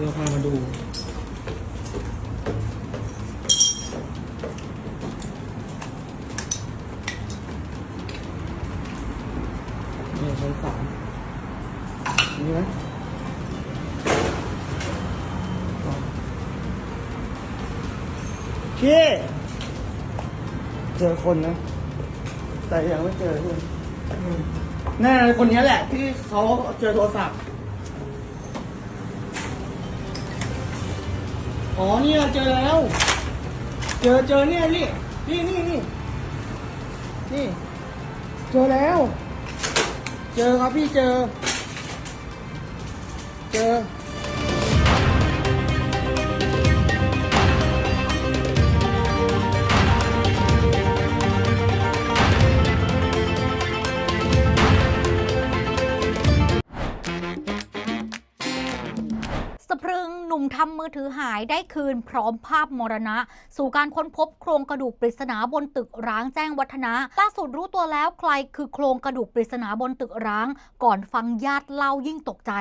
เดี๋ยวพามาดูนี่ชั้นสามนี่นะพี่ เจอคนนะ แต่ยังไม่เจอเพื่อนแน่คนนี้แหละที่เขาเจอโทรศัพท์ อ๋อเนี่ยเจอแล้ว เจอเจอเนี่ยนี่นี่นี่นี่นี่ เจอแล้ว เจอครับพี่เจอ เจอ มือถือหายได้คืนพร้อมภาพมรณะ สู่การค้นพบโครงกระดูกปริศนาบนตึกร้างแจ้งวัฒนะล่าสุดรู้ตัวแล้วใครคือโครงกระดูกปริศนาบนตึกร้าง ก่อนฟังญาติเล่ายิ่งตกใจ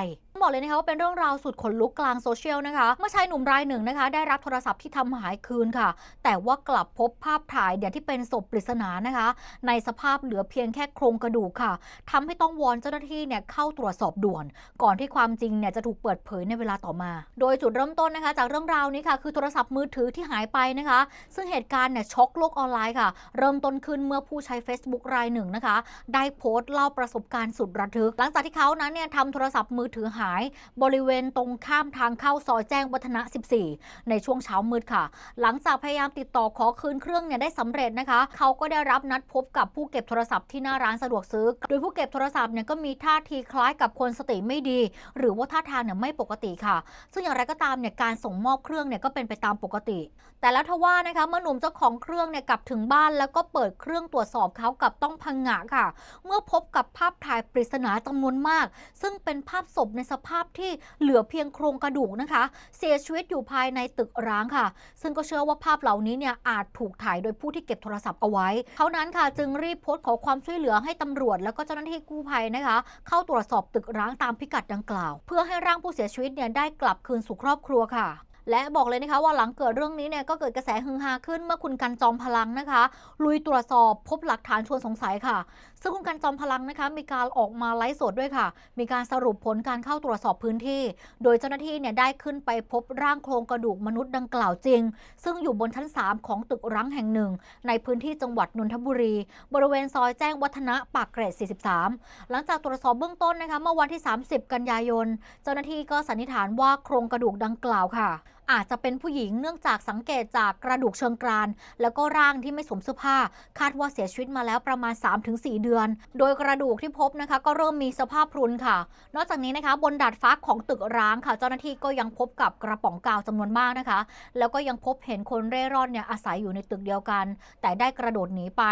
บอกเลยนะคะว่าเป็นเรื่องราวสุดขนลุกกลางโซเชียลนะคะ เมื่อชายหนุ่มรายหนึ่งนะคะ ได้รับโทรศัพท์ที่ทำหายคืนค่ะ แต่ว่ากลับพบภาพถ่ายเดี๋ยวที่เป็นศพปริศนานะคะ ในสภาพเหลือเพียงแค่โครงกระดูกค่ะทำให้ต้องวอนเจ้าหน้าที่เนี่ยเข้าตรวจสอบด่วน ก่อนที่ความจริงเนี่ยจะถูกเปิดเผยในเวลาต่อมา โดยจุดเริ่มต้นนะคะ จากเรื่องราวนี้ค่ะ คือโทรศัพท์มือถือที่หายไปนะคะ ซึ่งเหตุการณ์เนี่ยช็อกโลกออนไลน์ค่ะ เริ่มต้นขึ้นเมื่อผู้ใช้ Facebook รายหนึ่งนะคะ ได้โพสต์เล่าประสบการณ์สุดระทึก หลังจากที่เขานั้นเนี่ยทำโทรศัพท์มือถือหาย บริเวณตรงข้ามทางเข้าซอยแจ้งวัฒนะ 14 ในช่วงเช้ามืดค่ะ หลังจากพยายามติดต่อขอคืนเครื่องเนี่ยได้สำเร็จนะคะ เขาก็ได้รับนัดพบกับผู้เก็บโทรศัพท์ที่หน้าร้านสะดวกซื้อ โดยผู้เก็บโทรศัพท์เนี่ยก็มีท่าทีคล้ายกับคนสติไม่ดี หรือว่าท่าทางเนี่ยไม่ปกติค่ะ ซึ่งอย่างไรก็ตามเนี่ยการส่งมอบเครื่องเนี่ยก็เป็นไปตามปกติ แต่แล้วทว่านะคะเมื่อหนุ่มเจ้าของเครื่องเนี่ยกลับถึงบ้านแล้วก็เปิดเครื่องตรวจสอบเขากับต้องพังงะค่ะ เมื่อพบกับภาพถ่ายปริศนาจำนวนมาก ซึ่งเป็นภาพศพในสภาพที่เหลือเพียงโครงกระดูกนะคะ เสียชีวิตอยู่ภายในตึกร้างค่ะ ซึ่งก็เชื่อว่าภาพเหล่านี้เนี่ยอาจถูกถ่ายโดยผู้ที่เก็บโทรศัพท์เอาไว้เขานั้นค่ะจึงรีบโพสต์ขอความช่วยเหลือให้ตำรวจ แล้วก็เจ้าหน้าที่กู้ภัยนะคะ เข้าตรวจสอบตึกร้างตามพิกัดดังกล่าว เพื่อให้ร่างผู้เสียชีวิตเนี่ยได้กลับคืนสู่ครอบครัวค่ะ และบอกเลยนะคะว่าหลังเกิดเรื่องนี้เนี่ยก็เกิดกระแสฮือฮาขึ้นเมื่อคุณกันจอมพลังนะคะ ลุยตรวจสอบพบหลักฐานชวนสงสัยค่ะ ซึ่งคุณกันจอมพลังนะคะมีการออกมาไลฟ์สดด้วยค่ะ มีการสรุปผลการเข้าตรวจสอบพื้นที่ โดยเจ้าหน้าที่เนี่ยได้ขึ้นไปพบร่างโครงกระดูกมนุษย์ดังกล่าวจริง ซึ่งอยู่บนชั้น 3 ของตึกร้างแห่งหนึ่ง ในพื้นที่จังหวัดนนทบุรี บริเวณซอยแจ้งวัฒนะปากเกร็ด 43 หลังจากตรวจสอบเบื้องต้นนะคะเมื่อวันที่ 30 กันยายน เจ้าหน้าที่ก็สันนิษฐานว่าโครงกระดูกดังกล่าวค่ะ อาจจะเป็นผู้หญิงเนื่องจากสังเกตจากกระดูกเชิงกราน แล้วก็ร่างที่ไม่สวมเสื้อผ้า คาดว่าเสียชีวิตมาแล้วประมาณ 3-4 เดือน โดยกระดูกที่พบนะคะ ก็เริ่มมีสภาพพรุนค่ะ นอกจากนี้นะคะ บนดาดฟ้าของตึกร้างค่ะ เจ้าหน้าที่ก็ยังพบกับกระป๋องกาวจำนวนมากนะคะ แล้วก็ยังพบเห็นคนเร่ร่อนเนี่ยอาศัยอยู่ในตึกเดียวกัน แต่ได้กระโดดหนีไป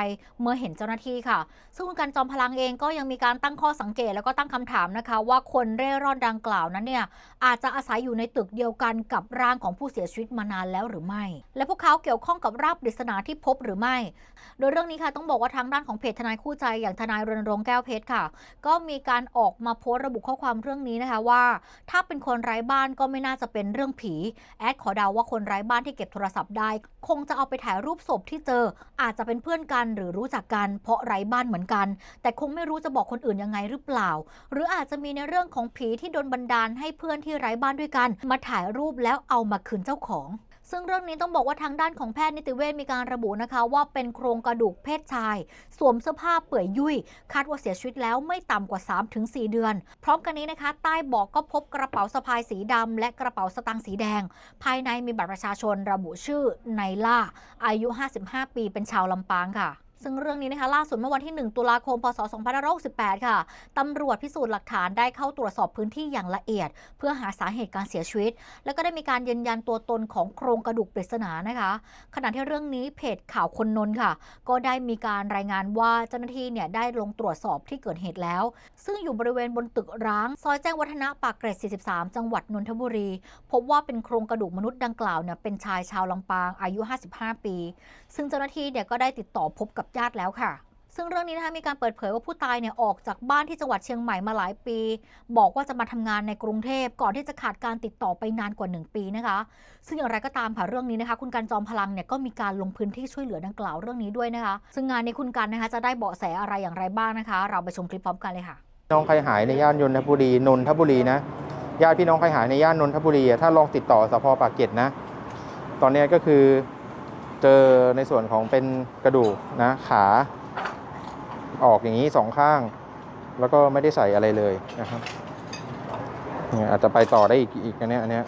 เมื่อเห็นเจ้าหน้าที่ค่ะ ซึ่งคุณกันจอมพลังเองก็ยังมีการตั้งข้อสังเกตแล้วก็ตั้งคำถามนะคะ ว่าคนเร่ร่อนดังกล่าวนั้นเนี่ยอาจจะอาศัยอยู่ในตึกเดียวกันกับร่างของของผู้เสียชีวิตมานานแล้วหรือไม่ และพวกเขาเกี่ยวข้องกับรางปริศนาที่พบหรือไม่ โดยเรื่องนี้ค่ะต้องบอกว่าทางด้านของเพจทนายคู่ใจอย่างทนายรณรงค์แก้วเพชรค่ะ ก็มีการออกมาโพสต์ระบุข้อความเรื่องนี้นะคะว่า ถ้าเป็นคนไร้บ้านก็ไม่น่าจะเป็นเรื่องผีแอดขอเดาว่าคนไร้บ้านที่เก็บโทรศัพท์ได้ คงจะเอาไปถ่ายรูปศพที่เจอ อาจจะเป็นเพื่อนกันหรือรู้จักกัน เพราะไร้บ้านเหมือนกัน แต่คงไม่รู้จะบอกคนอื่นยังไงหรือเปล่า หรืออาจจะมีในเรื่องของผีที่โดนบันดาลให้เพื่อนที่ไร้บ้านด้วยกัน มาถ่ายรูปแล้วเอามาคืนเจ้าของ ซึ่งเรื่องนี้ต้องบอกว่าทางด้านของแพทย์นิติเวชมีการระบุนะคะ ว่าเป็นโครงกระดูกเพศชาย สวมเสื้อผ้าเปื่อยยุ่ย คาดว่าเสียชีวิตแล้วไม่ต่ำกว่า 3-4 เดือน พร้อมกันนี้นะคะ ใต้เบอกก็พบกระเป๋าสะพายสีดำและกระเป๋าสตางค์สีแดง ภายในมีบัตรประชาชนระบุชื่อไนล่าอายุ 55 ปีเป็นชาวลำปางค่ะ ซึ่งเรื่องนี้นะคะล่าสุดเมื่อวันที่ 1 ตุลาคม พศ 2568 ค่ะตำรวจพิสูจน์หลักฐานได้เข้าตรวจสอบพื้นที่อย่างละเอียด เพื่อหาสาเหตุการเสียชีวิต แล้วก็ได้มีการยืนยันตัวตนของโครงกระดูกปริศนานะคะ ขณะที่เรื่องนี้เพจข่าวคนนนท์ค่ะ ก็ได้มีการรายงานว่าเจ้าหน้าที่เนี่ยได้ลงตรวจสอบที่เกิดเหตุแล้ว ซึ่งอยู่บริเวณบนตึกร้าง ซอยแจ้งวัฒนะปากเกร็ด 43 จังหวัดนนทบุรี พบว่าเป็นโครงกระดูกมนุษย์ดังกล่าวเนี่ยเป็นชายชาวลำปางอายุ 55 ปี ซึ่งเจ้าหน้าที่เนี่ยก็ได้ติดต่อพบกับญาติแล้วค่ะ ซึ่งเรื่องนี้นะคะมีการเปิดเผยว่าผู้ตายเนี่ยออกจากบ้านที่จังหวัดเชียงใหม่มาหลายปี บอกว่าจะมาทำงานในกรุงเทพก่อนที่จะขาดการติดต่อไปนานกว่า 1 ปีนะคะ ซึ่งอย่างไรก็ตามค่ะเรื่องนี้นะคะ คุณการจอมพลังเนี่ยก็มีการลงพื้นที่ช่วยเหลือดังกล่าวเรื่องนี้ด้วยนะคะ ซึ่งงานนี้คุณกันนะคะจะได้เบาะแสอะไรอย่างไรบ้างนะคะ เราไปชมคลิปพร้อมกันเลยค่ะน้องใครหายในย่านยนทบุรีนนทบุรีนะญาติพี่น้องใครหายในย่านนนทบุรีถ้าลองติดต่อสพปากเกร็ดนะ ตอนนี้ก็คือ เจอในส่วนของเป็นกระดูกนะขาออกอย่างนี้สองข้าง แล้วก็ไม่ได้ใส่อะไรเลยนะครับเนี่ยอาจจะไปต่อได้อีกอีกอันเนี้ยอันเนี้ย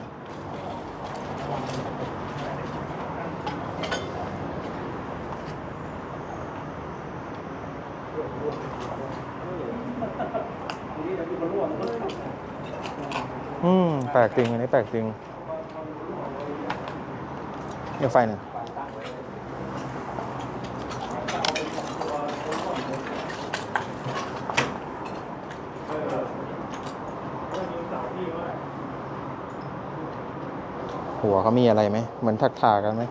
อืม แปลกจริงอันนี้แปลกจริงเดี๋ยวไฟหนึ่ง หัวเขามีอะไรไหมเหมือนถักถากันไหม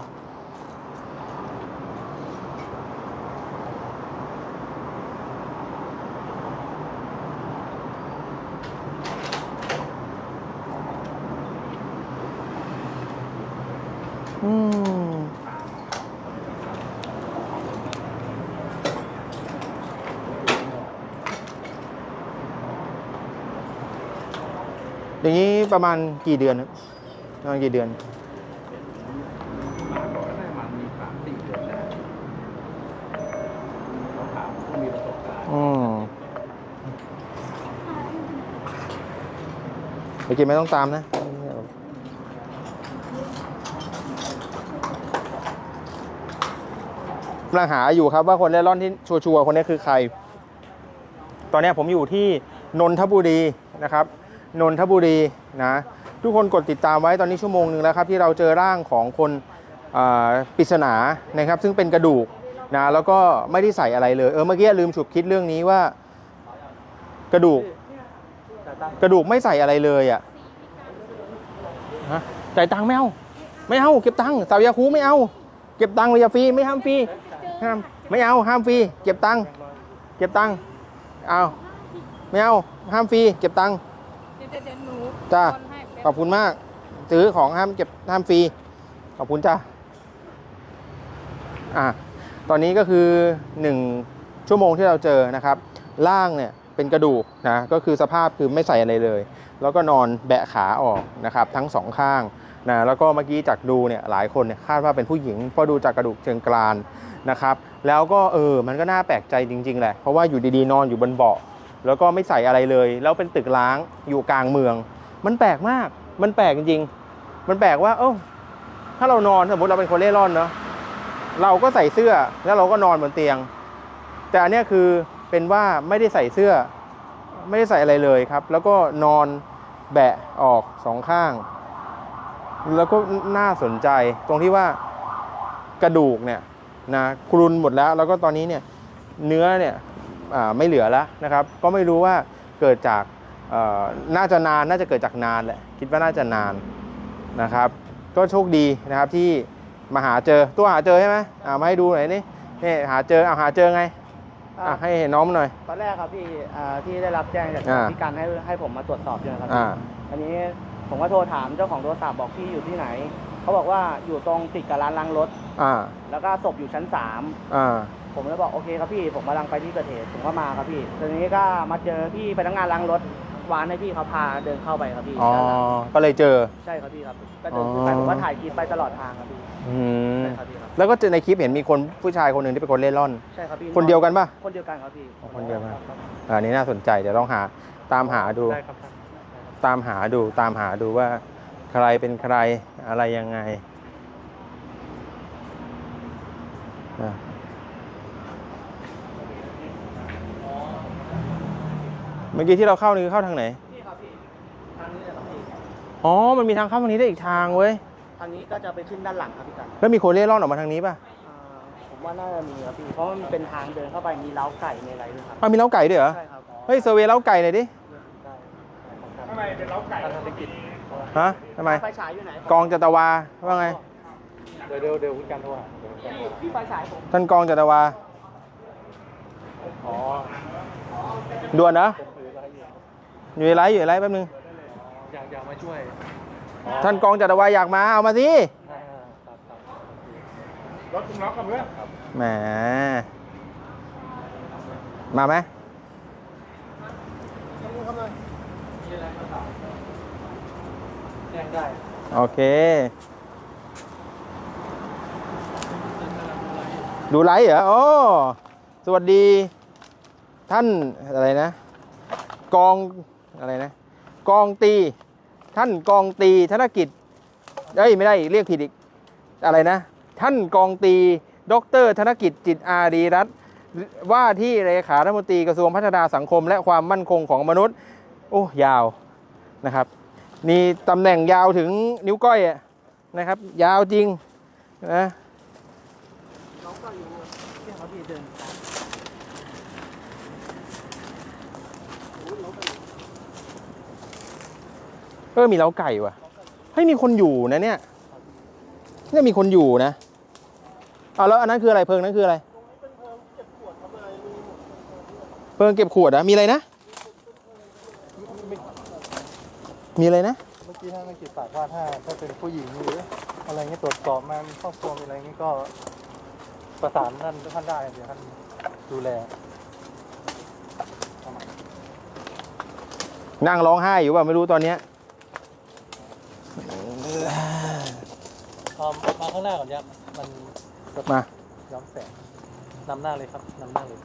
อืมอย่างนี้ประมาณกี่เดือนครับ ประมาณกี่เดือนมาก่อนได้มันมีสามสี่เดือนได้เขาถามเขามีประสบการณ์อืมเมื่อกี้ไม่ต้องตามนะกำลังหาอยู่ครับว่าคนเล่ร่อนที่ชัวร์ๆคนนี้คือใคร ตอนนี้ผมอยู่ที่นนทบุรีนะครับ นนทบุรีนะ ทุกคนกดติดตามไว้ตอนนี้ชั่วโมงหนึ่งแล้วครับที่เราเจอร่างของคนอ่าปริศนานะครับซึ่งเป็นกระดูกนะแล้วก็ไม่ได้ใส่อะไรเลยเออเมื่อกี้ลืมฉุกคิดเรื่องนี้ว่า กระดูก กระดูกไม่ใส่อะไรเลยอะฮะจ่ายตังค์ไม่เอาไม่เอาเก็บตังค์สาวยาคูไม่เอา เก็บตังค์เลยอย่าฟรีไม่ห้ามฟรีห้ามไม่เอาห้ามฟรีเก็บตังค์เก็บตังค์เอาไม่เอาห้ามฟรีเก็บตังค์เดี๋ยวเดี๋ยวหนูจ้าโอนให้แป๊บขอบคุณมาก ซื้อของห้ามเก็บห้ามฟรี ขอบคุณจ้าอะตอนนี้ก็คือ 1 ชั่วโมงที่เราเจอนะครับ ล่างเนี่ยเป็นกระดูกนะ ก็คือสภาพคือไม่ใส่อะไรเลย แล้วก็นอนแบะขาออกนะครับ ทั้งสองข้างนะ แล้วก็เมื่อกี้จากดูเนี่ยหลายคนเนี่ยคาดว่าเป็นผู้หญิง เพราะดูจากกระดูกเชิงกรานนะครับ แล้วก็เออ มันก็น่าแปลกใจจริงๆแหละ เพราะว่าอยู่ดีๆนอนอยู่บนเบาะ แล้วก็ไม่ใส่อะไรเลย แล้วเป็นตึกล้างอยู่กลางเมือง มันแปลกมาก มันแปลกจริงๆ มันแปลกว่า เออถ้าเรานอนสมมติเราเป็นคนเล่ร่อนเนาะ เราก็ใส่เสื้อแล้วเราก็นอนบนเตียง แต่อันนี้คือเป็นว่าไม่ได้ใส่เสื้อ ไม่ได้ใส่อะไรเลยครับ แล้วก็นอนแบะออกสองข้าง แล้วก็น่าสนใจตรงที่ว่ากระดูกเนี่ยนะครุนหมดแล้ว แล้วก็ตอนนี้เนี่ยเนื้อเนี่ยไม่เหลือแล้วนะครับ ก็ไม่รู้ว่าเกิดจาก น่าจะนานน่าจะเกิดจากนานแหละคิดว่าน่าจะนานนะครับ ก็โชคดีนะครับที่มาหาเจอตัวหาเจอใช่ไหมอ่ามาให้ดูหน่อยนี่นี่หาเจอเอาหาเจอไงอะให้เห็นน้องหน่อย ตอนแรกครับพี่อ่าที่ได้รับแจ้งจากอ่าพี่กันให้ให้ผมมาตรวจสอบใช่ไหมครับอ่าอันนี้ผมก็โทรถามเจ้าของโทรศัพท์บอกพี่อยู่ที่ไหน เขาบอกว่าอยู่ตรงติดกับร้านล้างรถอ่าแล้วก็ศพอยู่ชั้นสามอ่าผมเลยบอกโอเคครับพี่ผมกำลังไปที่เกิดเหตุผมก็มาครับพี่ทีนี้ก็มาเจอพี่พนักงานล้างรถ วานให้พี่เขาพาเดินเข้าไปครับพี่อ๋อ ด้านหลังก็เลยเจอ ใช่ครับพี่ครับก็เดินขึ้นไปอ๋อ ผมก็ถ่ายคลิปไปตลอดทางครับพี่อืมใช่ครับพี่ครับแล้วก็เจอในคลิปเห็นมีคนผู้ชายคนหนึ่งที่เป็นคนเล่ร่อน ใช่ครับพี่คนเดียวกันปะ คนเดียวกันครับพี่อ๋อคนเดียวกัน ครับครับอันนี้น่าสนใจเดี๋ยวต้องหาตามหาดู ได้ครับครับตามหาดูตามหาดูว่าใครเป็นใครอะไรยังไงอะเมื่อกี้ที่เราเข้านี่คือเข้าทางไหนพี่ครับพี่ทางนี้เลยครับพี่อ๋อ มันมีทางเข้าทางนี้ได้อีกทางเว้ย ทางนี้ก็จะไปขึ้นด้านหลังครับพี่กันแล้วมีคนเล่ร่อนออกมาทางนี้ป่ะอ่าผมว่าน่าจะมีครับพี่ เพราะมันเป็นทางเดินเข้าไปมีเล้าไก่มีอะไรด้วยครับ อ้าวมีเล้าไก่ด้วยเหรอ ใช่ครับเฮ้ยเซอร์เวย์เล้าไก่หน่อยดิได้ทำไมเป็นเล้าไก่ทางเศรษฐกิจฮะทำไม ไฟฉายอยู่ไหนกองจัตวา ว่าไง เดี๋ยวเดี๋ยวเดี๋ยวคุณกันโทรหาเดี๋ยวคุณกันโทรหาพี่ไฟฉายผมท่านกองจัตวาอ๋อด่วนนะ ผมถืออะไร อยู่อยู่ในไลฟ์อยู่ในไลฟ์แป๊บนึง อยากอยากมาช่วยท่านกองจัตวาอยากมาเอามาสิอ่าครับครับรถคุณล็อกกับเพื่อนครับแหมมาไหมแจ้งได้โอเค ดูไลฟ์เหรอโอ้สวัสดี ท่านอะไรนะ กอง อะไรนะกองตี ท่านกองตีธนกิจเอ้ยไม่ได้เรียกผิดอีกอะไรนะ ท่านกองตีดร ธนกิจจิตอารีรัตน์ว่าที่เลขารัฐมนตรีกระทรวงพัฒนาสังคม และความมั่นคงของมนุษย์ โอ้ยาวนะครับนี่ตำแหน่งยาวถึงนิ้วก้อยนะครับ ยาวจริงนะน้องก็อยู่ที่เขาพี่เดินตาม เออมีเล้าไก่ว่ะเฮ้ยมีคนอยู่นะเนี่ยเนี่ยมีคนอยู่นะเอาแล้วอันนั้นคืออะไรเพิงนั้นคืออะไรเพิงเก็บขวดอะมีอะไรนะ มีอะไรนะเมื่อกี้ท่านนักกิจฝากว่าถ้าถ้าเป็นผู้หญิงหรืออะไรเงี้ยตรวจสอบมามีครอบครัวมีอะไรเงี้ยก็ประสานท่านท่านได้เดี๋ยวท่านดูแลประมาณนั้นนั่งร้องไห้อยู่ป่ะไม่รู้ตอนเนี้ย เอามาข้างหน้าก่อนยับมันจะมา ย้อมแสงนำหน้าเลยครับนำหน้าเลย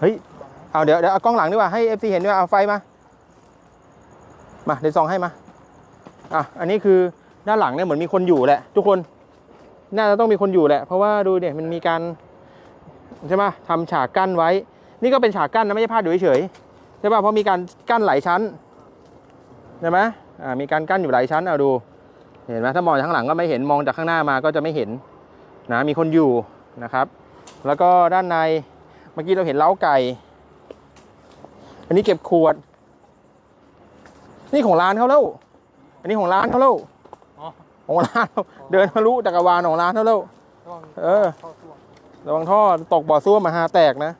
เฮ้ย เอาเดี๋ยวเดี๋ยวเอากล้องหลังดีกว่าให้เอฟซีเห็นด้วยเอาไฟมา มาเดี๋ยวส่องให้มา อะ อันนี้คือด้านหลังเนี่ยเหมือนมีคนอยู่แหละ ทุกคน น่าจะต้องมีคนอยู่แหละ เพราะว่าดูเนี่ยมันมีการใช่ไหมทำฉากกั้นไว้ นี่ก็เป็นฉากกั้นนะไม่ใช่พาดอยู่เฉยๆใช่ป่ะเพราะมีการกั้นหลายชั้นใช่ไหมอ่า มีการกั้นอยู่หลายชั้นเอาดู เห็นไหมถ้ามองจากข้างหลังก็ไม่เห็นมองจากข้างหน้ามาก็จะไม่เห็นนะมีคนอยู่นะครับ แล้วก็ด้านในเมื่อกี้เราเห็นเล้าไก่ อันนี้เก็บขวด นี่ของร้านเขาแล้ว อันนี้ของร้านเขาแล้วอ๋อของร้านเขาเดินทะลุจักรวาลของร้านเขาแล้วระวังเออเข้าช่วงระวังท่อตกบ่อซ่วมมาหาแตกนะ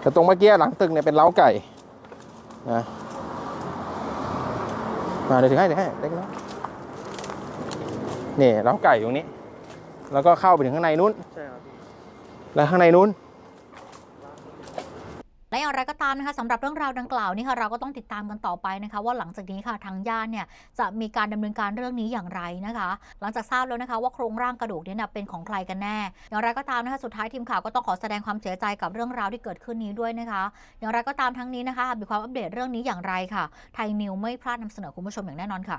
แต่ตรงเมื่อกี้หลังตึกเนี่ยเป็นเล้าไก่นะมาเดี๋ยวถึงให้เดี๋ยวให้เล็กน้อยนี่เล้าไก่ตรงนี้ แล้วก็เข้าไปถึงข้างในนู้น ใช่ครับพี่แล้วข้างในนู้นและ อย่างไรก็ตามนะคะสำหรับเรื่องราวดังกล่าวนี่ค่ะเราก็ต้องติดตามกันต่อไปนะคะ ว่าหลังจากนี้ค่ะทางญาติเนี่ยจะมีการดำเนินการเรื่องนี้อย่างไรนะคะ หลังจากทราบแล้วนะคะ ว่าโครงร่างกระดูกเนี่ยเป็นของใครกันแน่ อย่างไรก็ตามนะคะสุดท้ายทีมข่าวก็ต้องขอแสดงความเสียใจกับเรื่องราวที่เกิดขึ้นนี้ด้วยนะคะ อย่างไรก็ตามทั้งนี้นะคะมีความอัปเดตเรื่องนี้อย่างไรค่ะ ไทยนิวไม่พลาดนำเสนอคุณผู้ชมอย่างแน่นอนค่ะ